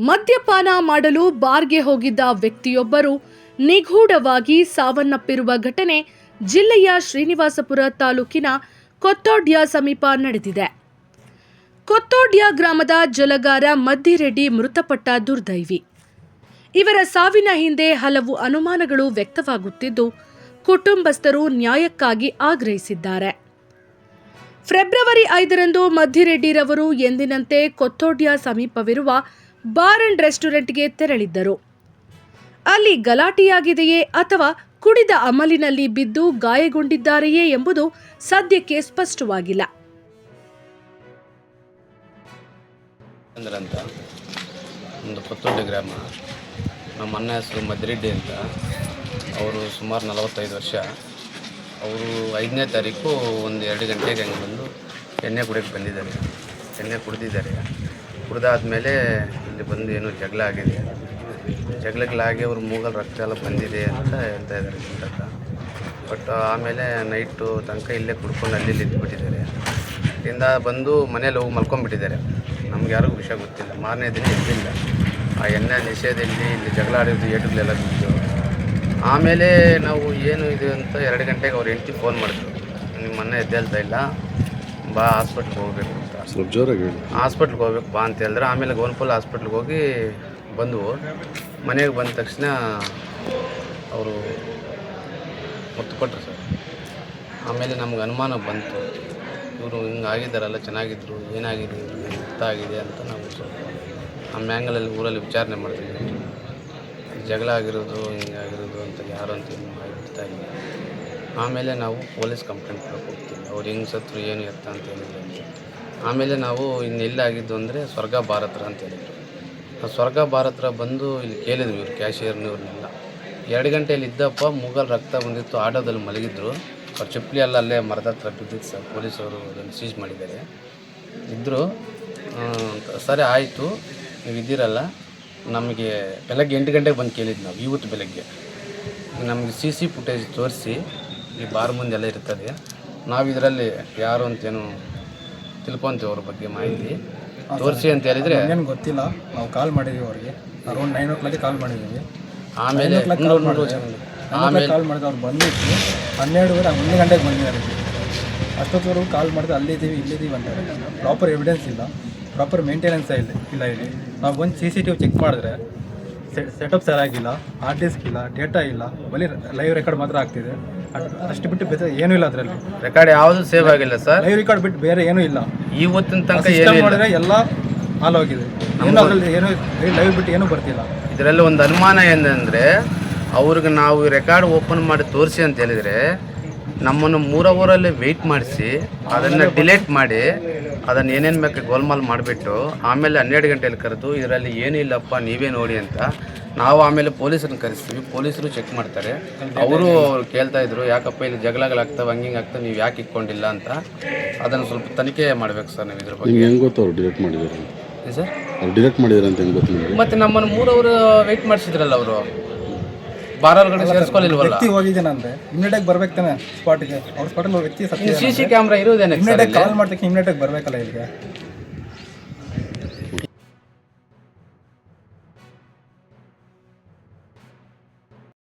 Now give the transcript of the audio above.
ಮದ್ಯಪಾನ ಮಾಡಲು ಬಾರ್ಗೆ ಹೋಗಿದ್ದ ವ್ಯಕ್ತಿಯೊಬ್ಬರು ನಿಗೂಢವಾಗಿ ಸಾವನ್ನಪ್ಪಿರುವ ಘಟನೆ ಜಿಲ್ಲೆಯ ಶ್ರೀನಿವಾಸಪುರ ತಾಲೂಕಿನ ಕೊತ್ತೋಡ್ಯ ಸಮೀಪ ನಡೆದಿದೆ. ಕೊತ್ತೋಡ್ಯ ಗ್ರಾಮದ ಜಲಗಾರ ಮದ್ದಿರೆಡ್ಡಿ ಮೃತಪಟ್ಟ ದುರ್ದೈವಿ. ಇವರ ಸಾವಿನ ಹಿಂದೆ ಹಲವು ಅನುಮಾನಗಳು ವ್ಯಕ್ತವಾಗುತ್ತಿದ್ದು, ಕುಟುಂಬಸ್ಥರು ನ್ಯಾಯಕ್ಕಾಗಿ ಆಗ್ರಹಿಸಿದ್ದಾರೆ. ಫೆಬ್ರವರಿ ಐದರಂದು ಮದ್ದಿರೆಡ್ಡಿರವರು ಎಂದಿನಂತೆ ಕೊತ್ತೋಡ್ಯ ಸಮೀಪವಿರುವ ಬಾರ್ ಅಂಡ್ ರೆಸ್ಟೋರೆಂಟ್ಗೆ ತೆರಳಿದ್ದರು. ಅಲ್ಲಿ ಗಲಾಟೆಯಾಗಿದೆಯೇ ಅಥವಾ ಕುಡಿದ ಅಮಲಿನಲ್ಲಿ ಬಿದ್ದು ಗಾಯಗೊಂಡಿದ್ದಾರೆಯೇ ಎಂಬುದು ಸದ್ಯಕ್ಕೆ ಸ್ಪಷ್ಟವಾಗಿಲ್ಲ. ಅಂತ ಒಂದು ಪುತ್ತೂರು ಗ್ರಾಮ, ನಮ್ಮ ಹೆಸರು ಮದ್ರೆಡ್ಡಿ ಅಂತ, ಅವರು ಸುಮಾರು ನಲವತ್ತೈದು ವರ್ಷ, ಅವರು ಐದನೇ ತಾರೀಕು ಒಂದು ಎರಡು ಗಂಟೆಗೆ ಹಂಗೆ ಬಂದು ಎಣ್ಣೆ ಕುಡಿಯೋಕ್ಕೆ ಬಂದಿದ್ದಾರೆ. ಎಣ್ಣೆ ಕುಡಿದಿದ್ದಾರೆ. ಕುಡ್ದಾದ್ಮೇಲೆ ಇಲ್ಲಿ ಬಂದು ಏನೋ ಜಗಳ ಆಗಿದೆ. ಜಗಳಗಳಾಗಿ ಅವ್ರ ಮೂಗಲ್ ರಕ್ತ ಎಲ್ಲ ಬಂದಿದೆ ಅಂತ ಹೇಳ್ತಾ ಇದ್ದಾರೆ ಅಂತ ಬಟ್ ಆಮೇಲೆ ನೈಟು ತನಕ ಇಲ್ಲೇ ಕುಡ್ಕೊಂಡು ಅಲ್ಲಿ ಇದ್ಬಿಟ್ಟಿದ್ದಾರೆ ಇಲ್ಲಿಂದ ಬಂದು ಮನೇಲಿ ಹೋಗಿ ಮಲ್ಕೊಂಡ್ಬಿಟ್ಟಿದ್ದಾರೆ. ನಮ್ಗೆ ಯಾರಿಗೂ ವಿಷಯ ಗೊತ್ತಿಲ್ಲ. ಮಾರನೇ ದಿನ ಎದ್ದಿಲ್ಲ ಆ ಎಣ್ಣೆ ನಿಷೇಧದಲ್ಲಿ ಇಲ್ಲಿ ಜಗಳ ಆಡಿದ್ದು ಏಟುಗಳೆಲ್ಲ ಬಿದ್ದು. ಆಮೇಲೆ ನಾವು ಏನು ಇದು ಅಂತ ಎರಡು ಗಂಟೆಗೆ ಅವ್ರ ಹೆಂಡತಿ ಫೋನ್ ಮಾಡಿದ್ರು. ನಿಮ್ಮ ಮನೆ ಎದ್ದೇಳ್ತಾ ಇಲ್ಲ. ಬಾ ಹಾಸ್ಪಿಟ್ಲ್ಗೆ ಹೋಗ್ಬೇಕು. ಸ್ವಲ್ಪ ಜೋರಾಗಿ ಹಾಸ್ಪಿಟ್ಲ್ಗೆ ಹೋಗ್ಬೇಕು ಬಾ ಅಂತ ಹೇಳಿದ್ರೆ ಆಮೇಲೆ ಗೋನ್ಪುಲ್ ಹಾಸ್ಪಿಟ್ಲ್ಗೆ ಹೋಗಿ ಬಂದವು. ಮನೆಗೆ ಬಂದ ತಕ್ಷಣ ಅವರು ಒತ್ತು ಕೊಟ್ಟರು ಸರ್. ಆಮೇಲೆ ನಮ್ಗೆ ಅನುಮಾನ ಬಂತು. ಇವರು ಹಿಂಗೆ ಆಗಿದ್ದಾರಲ್ಲ, ಚೆನ್ನಾಗಿದ್ರು, ಏನಾಗಿದೆ, ಎಂತ ಆಗಿದೆ ಅಂತ ನಾವು ಸ್ವಲ್ಪ ನಮ್ಮ ಮ್ಯಾಂಗಲಲ್ಲಿ ಊರಲ್ಲಿ ವಿಚಾರಣೆ ಮಾಡ್ತೀವಿ ಜಗಳ ಆಗಿರೋದು ಹಿಂಗಾಗಿರೋದು ಅಂತ ಯಾರು ಅಂತ ಏನು ಮಾಡ್ತಾ ಇಲ್ಲ. ಆಮೇಲೆ ನಾವು ಪೊಲೀಸ್ ಕಂಪ್ಲೇಂಟ್ ಕೊಡಕ್ಕೆ ಹೋಗ್ತೀವಿ. ಅವ್ರು ಹೆಂಗೆ ಸತ್ರು, ಏನು ಎತ್ತ ಅಂತ ಹೇಳಿದ್ರು ಆಮೇಲೆ ನಾವು ಇನ್ನು ಎಲ್ಲಾಗಿದ್ದು ಅಂದರೆ ಸ್ವರ್ಗ ಭಾರತ್ರ ಅಂತ ಹೇಳಿದರು. ಆ ಸ್ವರ್ಗ ಭಾರತ್ರ ಬಂದು ಇಲ್ಲಿ ಕೇಳಿದ್ವಿ ಇವ್ರು ಕ್ಯಾಶಿಯರ್ನವ್ರನ್ನೆಲ್ಲ. ಎರಡು ಗಂಟೆಯಲ್ಲಿ ಇದ್ದಪ್ಪ ಮೂಗಲ್ ರಕ್ತ ಬಂದಿತ್ತು, ಆಟೋದಲ್ಲಿ ಮಲಗಿದ್ರು. ಅವ್ರ ಚಪ್ಪಲಿ ಎಲ್ಲ ಅಲ್ಲೇ ಮರದ ಹತ್ರ ಬಿದ್ದಿತ್ತು ಸರ್, ಪೊಲೀಸವರು ಅದನ್ನು ಸೀಜ್ ಮಾಡಿದ್ದಾರೆ. ಇದ್ದರು ಸರಿ ಆಯಿತು, ನೀವು ಇದ್ದೀರಲ್ಲ. ನಮಗೆ ಬೆಳಗ್ಗೆ ಎಂಟು ಗಂಟೆಗೆ ಬಂದು ಕೇಳಿದ್ದು ನಾವು, ಇವತ್ತು ಬೆಳಗ್ಗೆ. ನಮಗೆ ಸಿ ಸಿ ಫುಟೇಜ್ ತೋರಿಸಿ, ಈ ಬಾರ್ ಮುಂದೆ ಎಲ್ಲ ಇರ್ತದೆ. ನಾವು ಇದರಲ್ಲಿ ಯಾರು ಅಂತೇನು ತಿಳ್ಕೊಂತೀವಿ ಅವ್ರ ಬಗ್ಗೆ ಮಾಹಿತಿ. ತೋರಿಸಿ ಅಂತ ಹೇಳಿದರೆ ಏನು ಗೊತ್ತಿಲ್ಲ. ನಾವು ಕಾಲ್ ಮಾಡಿದ್ವಿ ಅವ್ರಿಗೆ. ಅರೌಂಡ್ ನೈನ್ ಓ ಕ್ಲಾಕಿಗೆ ಕಾಲ್ ಮಾಡಿದ್ದೀವಿ ಆಮೇಲೆ ಆಮೇಲೆ ಕಾಲ್ ಮಾಡಿದ ಅವ್ರು ಬಂದಿತ್ತು ಹನ್ನೆರಡುವರೆ ಒಂದು ಗಂಟೆಗೆ ಬಂದಿದ್ದಾರೆ ಅಷ್ಟೊತ್ತವರೆಗೂ ಕಾಲ್ ಮಾಡಿದ್ರೆ ಅಲ್ಲಿದ್ದೀವಿ ಇಲ್ಲಿದ್ದೀವಿ ಅಂತಾರೆ ಪ್ರಾಪರ್ ಎವಿಡೆನ್ಸ್ ಇಲ್ಲ ಪ್ರಾಪರ್ ಮೇಂಟೆನೆನ್ಸ್ ಇಲ್ಲ. ಇಲ್ಲ ಇಲ್ಲಿ. ನಾವು ಬಂದು C C T V check ಮಾಡಿದ್ರೆ ಸೆಟಪ್ ಸರಿಯಾಗಿಲ್ಲ ಹಾರ್ಡ್ ಡಿಸ್ಕ್ ಇಲ್ಲ ಡೇಟಾ ಇಲ್ಲ ಬರೀ ಲೈವ್ ರೆಕಾರ್ಡ್ ಮಾತ್ರ ಆಗ್ತಿದೆ. ಅಷ್ಟು ಬಿಟ್ಟು ಬೇರೆ ಏನೂ ಇಲ್ಲ ಅದರಲ್ಲಿ. ರೆಕಾರ್ಡ್ ಯಾವುದು ಸೇವ್ ಆಗಿಲ್ಲ ಸರ್ ಲೈವ್ ರೆಕಾರ್ಡ್ ಬಿಟ್ಟು ಬೇರೆ ಏನೂ ಇಲ್ಲ. ಇವತ್ತಿನ ತನಕ ಏನು ಎಲ್ಲ ಹಾಲ್ ಹೋಗಿದೆ. ಏನು ಅದರಲ್ಲಿ ಏನು ಲೈವ್ ಬಿಟ್ಟು ಏನೂ ಬರ್ತಿಲ್ಲ. ಇದರಲ್ಲಿ ಒಂದು ಅನುಮಾನ ಏನಂದರೆ ಅವ್ರಿಗೆ ನಾವು ರೆಕಾರ್ಡ್ ಓಪನ್ ಮಾಡಿ ತೋರಿಸಿ ಅಂತ ಹೇಳಿದರೆ ನಮ್ಮನ್ನು ಮೂರ ಊರಲ್ಲಿ ವೆಯ್ಟ್ ಮಾಡಿಸಿ ಅದನ್ನು ಡಿಲೇಟ್ ಮಾಡಿ ಅದನ್ನು ಏನೇನು ಬೇಕು ಗೋಲ್ಮಾಲ್ ಮಾಡಿಬಿಟ್ಟು ಆಮೇಲೆ ಹನ್ನೆರಡು ಗಂಟೆಯಲ್ಲಿ ಕರೆದು ಇದರಲ್ಲಿ ಏನೂ ಇಲ್ಲಪ್ಪ ನೀವೇ ನೋಡಿ ಅಂತ. ನಾವು ಆಮೇಲೆ ಪೊಲೀಸರನ್ನ ಕರೆಸ್ತೀವಿ. ಪೊಲೀಸರು ಚೆಕ್ ಮಾಡ್ತಾರೆ. ಅವರು ಕೇಳ್ತಾ ಇದ್ರು ಯಾಕಪ್ಪ ಇಲ್ಲಿ ಜಗಳಗಳಾಗ್ತವೆ ಹಂಗಿಂಗ್ ಆಗ್ತವೆ ನೀವು ಯಾಕೆ ಇಟ್ಕೊಂಡಿಲ್ಲ ಅಂತ. ಅದನ್ನು ಸ್ವಲ್ಪ ತನಿಖೆ ಮಾಡ್ಬೇಕು ಸರ್ ನೀವು ಇದ್ರ ಬಗ್ಗೆ. ನಿಮ್ಗೆ ಹೆಂಗೆ ಗೊತ್ತು ಅವ್ರು ಮಾಡಿದ್ದಾರೆ ಸರ್? ಡಿಲೆಕ್ಟ್ ಮಾಡಿದ್ದಾರೆ ಅಂತ ಹೆಂಗೆ ಗೊತ್ತು ಮತ್ತೆ ನಮ್ಮನ್ನು ಮೂರವರು ವೆಯ್ಟ್ ಮಾಡಿಸಿದ್ರಲ್ಲ ಅವರು. ಸೇರಿಸ್ಕೊಳ್ಳಿಲ್ವಲ್ಲ ವ್ಯಕ್ತಿ ಹೋಗಿದ್ದೇನಂದ್ರೆ ಇಮ್ಮಿಡಿಯೇಟ್ ಬರ್ಬೇಕು ತಾನೆ ಸ್ಪಾಟ್ಗೆ ಅವ್ರ ಸ್ಪಾಟಲ್ಲಿ ವ್ಯಕ್ತಿ ಸತ್ಯ C C camera immediate call ಮಾಡ್ತಕ್ಕೆ immediate ಬರ್ಬೇಕಲ್ಲ ಇಲ್ಲಿಗೆ?